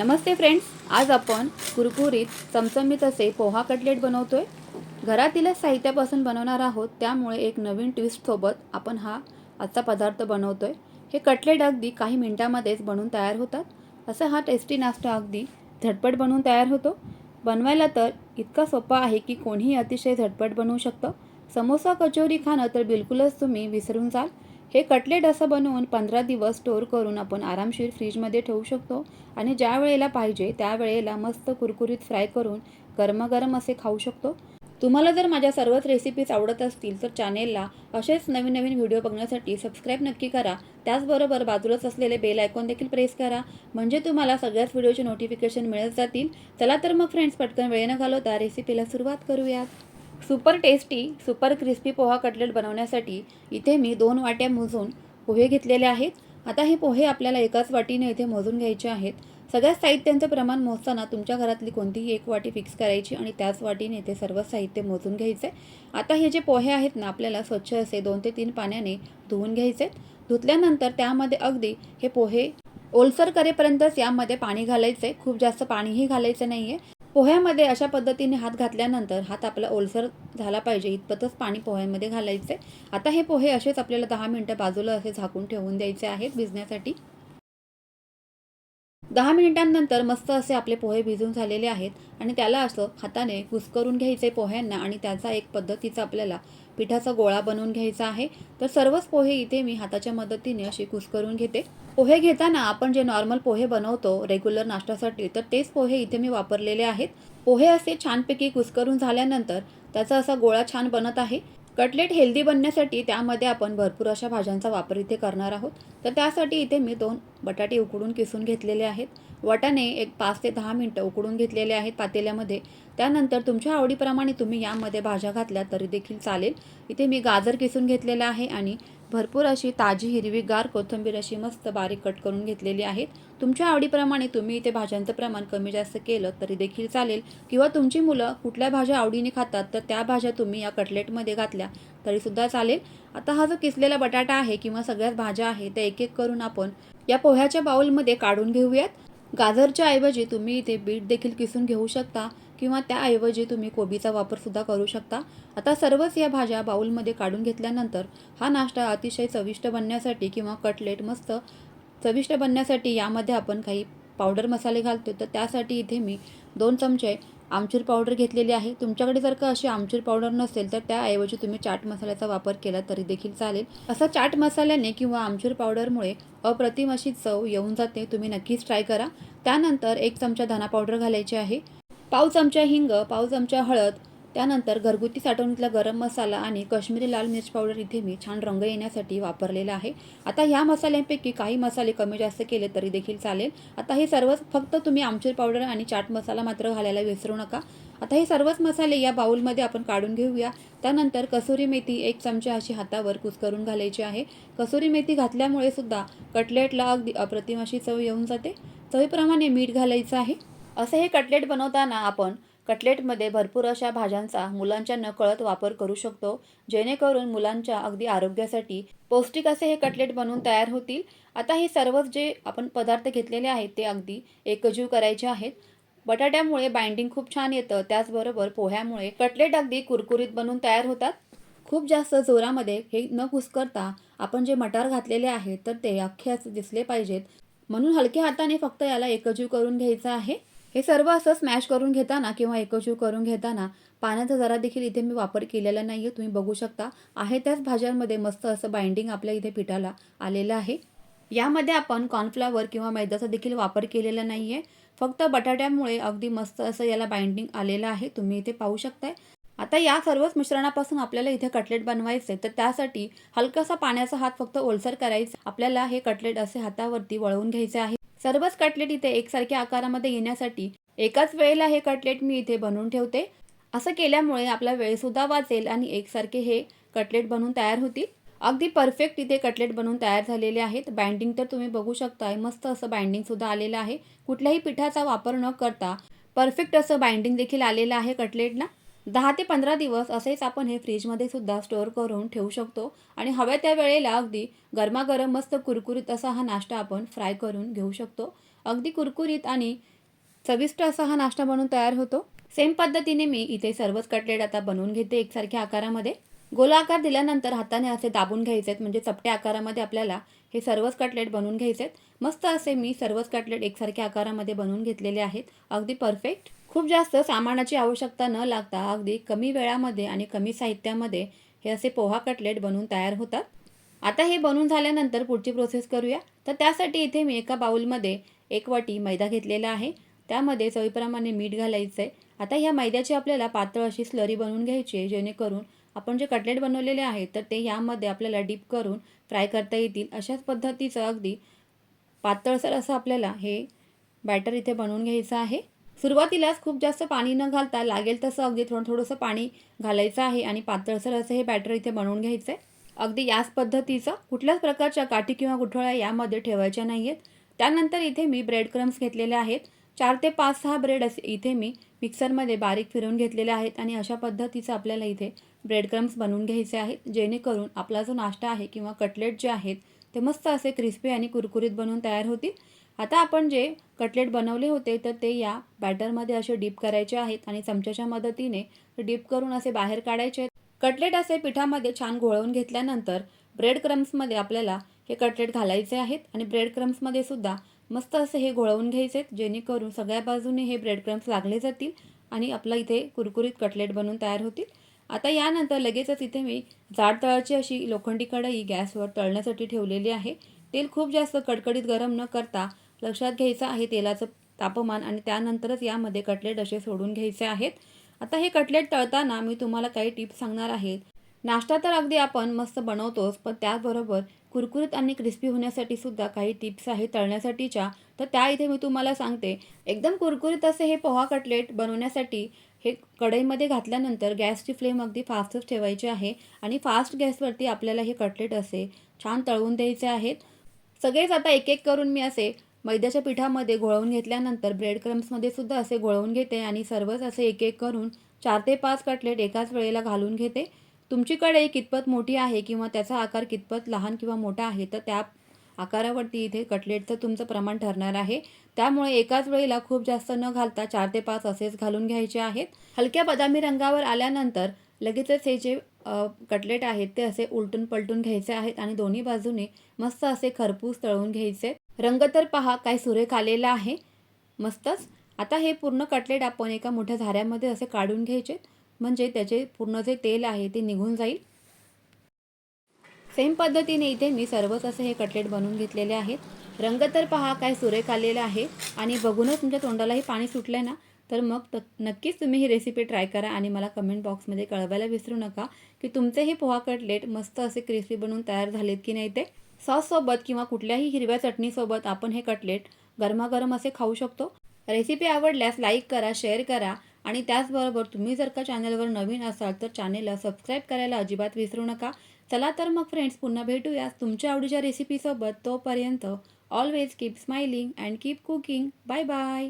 नमस्ते friends आज आपण कुरकुरीत चमचमीत असे पोहा कटलेट बनवतोय. घरातीलच साहित्यापासून बनवणार आहोत त्यामुळे एक नवीन ट्विस्टसोबत आपण हा आजचा पदार्थ बनवतोय. हे कटलेट अगदी काही मिनिटांमध्येच बनवून तयार होतात. असा हा टेस्टी नाश्ता अगदी झटपट बनवून तयार होतो. बनवायला तर इतका सोपा आहे की कोणीही अतिशय झटपट बनवू शकतं. समोसा कचोरी खाणं तर बिलकुलच तुम्ही विसरून जाल. हे कटलेट असं बनवून पंधरा दिवस स्टोअर करून आपण आरामशीर फ्रीजमध्ये ठेवू शकतो. आणि ज्या वेळेला पाहिजे त्या वेळेला मस्त कुरकुरीत फ्राय करून गरमागरम असे खाऊ शकतो. तुम्हाला जर माझ्या सर्वच रेसिपीज आवडत असतील तर चॅनेलला असेच नवीन नवीन व्हिडिओ बघण्यासाठी सबस्क्राईब नक्की करा. त्याचबरोबर बाजूलाच असलेले बेल आयकॉन देखील प्रेस करा. म्हणजे तुम्हाला सगळ्याच व्हिडिओचे नोटिफिकेशन मिळत जातील. चला तर मग फ्रेंड्स पटकन वेळ न घालवता रेसिपीला सुरुवात करूयात. Super tasty super crispy poha cutlet बनवण्यासाठी इथे मी दोन वाट्या मोजून पोहे घेतलेले आहेत. आता हे पोहे आपल्याला एकाच वाटीने इथे मोजून घ्यायचे आहेत. सगळ्या साहित्यांचं प्रमाण मोजताना तुमच्या घरातली कोणतीही एक वाटी फिक्स करायची आणि त्याच वाटीने ते सर्व साहित्य मोजून घ्यायचे. आता हे जे पोहे आहेत ना आपल्याला स्वच्छ असे दोन ते तीन पाण्याने धुवून घ्यायचे धुतल्यानंतर त्यामध्ये अगदी हे पोहे ओलसर करेपर्यंतच यामध्ये पाणी घालायचं आहे खूप जास्त पाणीही घालायचं नाही आहे पोह्यामध्ये अशा पद्धतीने हात घातल्यानंतर हात आपला ओलसर झाला पाहिजे. इतपतच पाणी पोह्यांमध्ये घालायचे. आता हे पोहे असेच आपल्याला दहा मिनटं बाजूला असे झाकून ठेवून द्यायचे आहेत. भिजण्यासाठी दहा मिनिटांनंतर मस्त असे आपले पोहे भिजून झालेले आहेत आणि त्याला असं हाताने घुसकरून घ्यायचे पोह्यांना आणि त्याचा एक पद्धतीचा आपल्याला पिठाचा गोळा बनवून घ्यायचा आहे. तर सर्वच पोहे इथे मी हाताच्या मदतीने असे कुस्करून घेते. पोहे घेताना आपण जे नॉर्मल पोहे बनवतो रेग्युलर नाश्त्यासाठी तर तेच पोहे इथे मी वापरलेले आहेत. पोहे असे छानपैकी कुस्करून झाल्यानंतर त्याचा असा गोळा छान बनत आहे. कटलेट हेल्दी बनण्यासाठी त्यामध्ये आपण भरपूर अशा भाज्यांचा वापर इथे करणार आहोत. तर त्यासाठी इथे मी दोन बटाटे उकडून किसून घेतलेले आहेत. वाटाणे एक पाच ते दहा मिनटं उकडून घेतलेले आहेत पातेल्यामध्ये. त्यानंतर तुमच्या आवडीप्रमाणे तुम्ही यामध्ये भाज्या घातल्या तरी देखील चालेल. इथे मी गाजर किसून घेतलेलं आहे आणि भरपूर अशी ताजी हिरवीगार कोथिंबीर अशी मस्त बारीक कट करून घेतलेली आहेत. तुमच्या आवडीप्रमाणे तुम्ही इथे भाज्यांचं प्रमाण कमी जास्त केलं तरी देखील चालेल. किंवा तुमची मुलं कुठल्या भाज्या आवडीने खातात तर त्या भाज्या तुम्ही या कटलेटमध्ये घातल्या तरीसुद्धा चालेल. आता हा जो किसलेला बटाटा आहे किंवा सगळ्याच भाज्या आहे त्या एक एक करून आपण या पोह्याच्या बाउलमध्ये काढून घेऊयात. गाजरच्या ऐवजी तुम्ही इथे बीट देखील किसून घेऊ शकता. किंवा त्याऐवजी तुम्ही कोबीचा वापरसुद्धा करू शकता. आता सर्वच या भाज्या बाऊलमध्ये काढून घेतल्यानंतर हा नाश्ता अतिशय चविष्ट बनण्यासाठी किंवा कटलेट मस्त चविष्ट बनण्यासाठी यामध्ये आपण काही पावडर मसाले घालतो तर त्यासाठी इथे मी दोन चमचे आमचूर पावडर घेतलेली आहे. तुमच्याकडे जर का अशी आमचूर पावडर नसेल तर त्याऐवजी तुम्ही चाट मसाल्याचा वापर केला तरी देखील चालेल. असं चाट मसाल्याने किंवा आमचूर पावडरमुळे अप्रतिम अशी चव येऊन जाते. तुम्ही नक्कीच ट्राय करा. त्यानंतर एक चमचा धना पावडर घालायची आहे. पाव चमचा हिंग पाव चमचा हळद त्यानंतर घरगुती साठवणीतला गरम मसाला आणि काश्मीरी लाल मिर्च पावडर इथे मी छान रंग येण्यासाठी वापरलेला आहे. आता ह्या मसाल्यांपैकी काही मसाले कमी जास्त केले तरी देखील चालेल. आता हे सर्वच फक्त तुम्ही आमचूर पावडर आणि चाट मसाला मात्र घालायला विसरू नका. आता हे सर्वच मसाले या बाउलमध्ये आपण काढून घेऊया. त्यानंतर कसुरी मेथी एक चमचा अशी हातावर कुस्करून घालायची आहे. कसुरी मेथी घातल्यामुळे सुद्धा कटलेटला अगदी अप्रतिम अशी चव येऊन जाते. चवीप्रमाणे मीठ घालायचं आहे. असं हे कटलेट बनवताना आपण कटलेटमध्ये भरपूर अशा भाज्यांचा मुलांच्या नकळत वापर करू शकतो जेणेकरून मुलांच्या अगदी आरोग्यासाठी पौष्टिक असे हे कटलेट बनवून तयार होतील. आता हे सर्वच जे आपण पदार्थ घेतलेले आहेत ते अगदी एकजीव करायचे आहेत. बटाट्यामुळे बाइंडिंग खूप छान येतं त्याचबरोबर पोह्यामुळे कटलेट अगदी कुरकुरीत बनून तयार होतात. खूप जास्त जोरामध्ये हे न कुस्करता आपण जे मटार घातलेले आहेत तर ते अख्खे असे दिसले पाहिजेत. म्हणून हलक्या हाताने फक्त याला एकजीव करून घ्यायचं आहे. हे सर्व असं स्मॅश करून घेताना किंवा एकजीव करून घेताना पाण्याचा जरा देखील इथे मी वापर केलेला नाही आहे तुम्ही बघू शकता. आहे त्याच भाज्यांमध्ये मस्त असं बाइंडिंग आपल्या इथे पिठाला आलेलं आहे. यामध्ये आपण कॉर्नफ्लावर किंवा मैद्याचा देखील वापर केलेला नाही आहे फक्त बटाट्यामुळे अगदी मस्त असं याला बाइंडिंग आलेलं आहे. तुम्ही इथे पाहू शकताय. आता या सर्वच मिश्रणापासून आपल्याला इथे कटलेट बनवायचे तर त्यासाठी हलकासा पाण्याचा हात फक्त ओलसर करायचा. आपल्याला हे कटलेट असे हातावरती वळवून घ्यायचे आहे. सर्वच कटलेट इथे एकसारख्या आकारामध्ये येण्यासाठी एकाच वेळेला हे कटलेट मी इथे बनवून ठेवते. असं केल्यामुळे आपला वेळसुद्धा वाचेल आणि एकसारखे हे कटलेट बनवून तयार होतील. अगदी परफेक्ट इथे कटलेट बनवून तयार झालेले आहेत. बाइंडिंग तर तुम्ही बघू शकताय. मस्त असं बाइंडिंगसुद्धा आलेलं आहे. कुठल्याही पिठाचा वापर न करता परफेक्ट असं बाइंडिंग देखील आलेलं आहे कटलेटला. दहा ते पंधरा दिवस असेच आपण हे फ्रीजमध्ये सुद्धा स्टोअर करून ठेवू शकतो आणि हव्या त्या वेळेला अगदी गरमागरम मस्त कुरकुरीत असा हा नाश्ता आपण फ्राय करून घेऊ शकतो. अगदी कुरकुरीत आणि चविष्ट असा हा नाश्ता बनून तयार होतो. सेम पद्धतीने मी इथे सर्वच कटलेट आता बनवून घेते एकसारख्या आकारामध्ये. गोलाकार दिल्यानंतर हाताने असे दाबून घ्यायचे आहेत म्हणजे चपट्या आकारामध्ये आपल्याला हे सर्वच कटलेट बनवून घ्यायचे आहेत मस्त असे मी सर्वच कटलेट एकसारख्या आकारामध्ये बनवून घेतलेले आहेत. अगदी परफेक्ट खूप जास्त सामानाची आवश्यकता न लागता अगदी कमी वेळामध्ये आणि कमी साहित्यामध्ये हे असे पोहा कटलेट बनवून तयार होतात. आता हे बनवून झाल्यानंतर पुढची प्रोसेस करूया. तर त्यासाठी इथे मी एका बाउलमध्ये एक वाटी मैदा घेतलेला आहे. त्यामध्ये चवीप्रमाणे मीठ घालायचं आहे आता ह्या मैद्याची आपल्याला पातळ अशी स्लरी बनवून घ्यायची आहे जेणेकरून आपण जे कटलेट बनवलेले आहेत तर ते यामध्ये आपल्याला डीप करून फ्राय करता येतील. अशाच पद्धतीचं अगदी पातळसर असं आपल्याला हे बॅटर इथे बनवून घ्यायचं आहे. सुरुवातीलाच खूप जास्त पाणी न घालता लागेल तसं अगदी थोडं थोडंसं पाणी घालायचं आहे आणि पातळसर असं हे बॅटर इथे बनवून घ्यायचं आहे अगदी याच पद्धतीचं कुठल्याच प्रकारच्या काठी किंवा गुठळ्या यामध्ये ठेवायच्या नाही आहेत त्यानंतर इथे मी ब्रेड क्रम्स घेतलेले आहेत. चार ते पाच सहा ब्रेड असे इथे मी मिक्सरमध्ये बारीक फिरवून घेतलेले आहेत आणि अशा पद्धतीचं आपल्याला इथे ब्रेड क्रम्स बनवून घ्यायचे आहेत जेणेकरून आपला जो नाश्ता आहे किंवा कटलेट जे आहेत ते मस्त असे क्रिस्पी आणि कुरकुरीत बनवून तयार होतील. आता आपण जे कटलेट बनवले होते तर ते या बॅटरमध्ये असे डीप करायचे आहेत आणि चमच्याच्या मदतीने डीप करून असे बाहेर काढायचे आहेत. कटलेट असे पिठामध्ये छान घोळवून घेतल्यानंतर ब्रेड क्रम्समध्ये आपल्याला हे कटलेट घालायचे आहेत आणि ब्रेड क्रम्समध्ये सुद्धा मस्त असे हे घोळवून घ्यायचे आहेत जेणेकरून सगळ्या बाजूने हे ब्रेड क्रम्स लागले जातील आणि आपलं इथे कुरकुरीत कटलेट बनवून तयार होतील. आता यानंतर लगेचच इथे मी जाड तळाची अशी लोखंडी कढई गॅसवर तळण्यासाठी ठेवलेली आहे. तेल खूप जास्त कडकडीत गरम न करता लक्षात घ्यायचं आहे तेलाचं तापमान आणि त्यानंतरच यामध्ये कटलेट असे सोडून घ्यायचे आहेत. आता हे कटलेट तळताना मी तुम्हाला काही टिप्स सांगणार आहेत नाश्ता तर अगदी आपण मस्त बनवतोच पण त्याचबरोबर कुरकुरीत आणि क्रिस्पी होण्यासाठी सुद्धा काही टिप्स आहेत तळण्यासाठीच्या. तर त्या इथे मी तुम्हाला सांगते. एकदम कुरकुरीत असे हे पोहा कटलेट बनवण्यासाठी हे कढईमध्ये घातल्यानंतर गॅसची फ्लेम अगदी फास्टच ठेवायची आहे आणि फास्ट गॅसवरती आपल्याला हे कटलेट असे छान तळवून द्यायचे आहेत. सगळेच आता एक एक करून मी असे मैद्याच्या पिठामध्ये घोळवून घेतल्यानंतर ब्रेड क्रम्समध्ये सुद्धा असे घोळवून घेते आणि सर्वच असे एक एक करून चार ते पाच कटलेट एकाच वेळेला घालून घेते. तुमची कढई कितपत मोठी आहे किंवा त्याचा आकार कितपत लहान किंवा मोठा आहे तर त्या आकारावरती इथे कटलेटचं तुमचं प्रमाण ठरणार आहे. त्यामुळे एकाच वेळेला खूप जास्त न घालता चार ते पाच असेच घालून घ्यायचे आहेत. हलक्या बदामी रंगावर आल्यानंतर लगेचच हे जे कटलेट आहेत ते असे उलटून पलटून घ्यायचे आहेत आणि दोन्ही बाजूने मस्त असे खरपूस तळून घ्यायचे. रंग तर पहा काय सुरेख आलेला आहे. मस्तच. आता हे पूर्ण कटलेट आपण एका मोठ्या झाऱ्यामध्ये असे काढून घ्यायचे. म्हणजे त्याचे पूर्ण जे तेल आहे ते निघून जाईल. सेम पद्धतीने इथे मी सर्वच असे हे कटलेट बनवून घेतलेले आहेत. रंग तर पहा काय सुरेख आलेला आहे. आणि बघूनच तुमच्या तोंडालाही पाणी सुटलं आहे ना? तर मग नक्कीच तुम्ही ही रेसिपी ट्राय करा आणि मला कमेंट बॉक्समध्ये कळवायला विसरू नका की तुमचे हे पोहा कटलेट मस्त असे क्रिस्पी बनवून तयार झालेत की नाही ते? सॉससोबत किंवा कुठल्याही हिरव्या चटणीसोबत आपण हे कटलेट गरमागरम असे खाऊ शकतो. रेसिपी आवडल्यास लाईक करा शेअर करा आणि त्याचबरोबर तुम्ही जर का चॅनलवर नवीन असाल तर चॅनेलला सबस्क्राईब करायला अजिबात विसरू नका. चला तर मग फ्रेंड्स पुन्हा भेटूयात तुमच्या आवडीच्या रेसिपीसोबत तोपर्यंत always keep smiling and keep cooking bye bye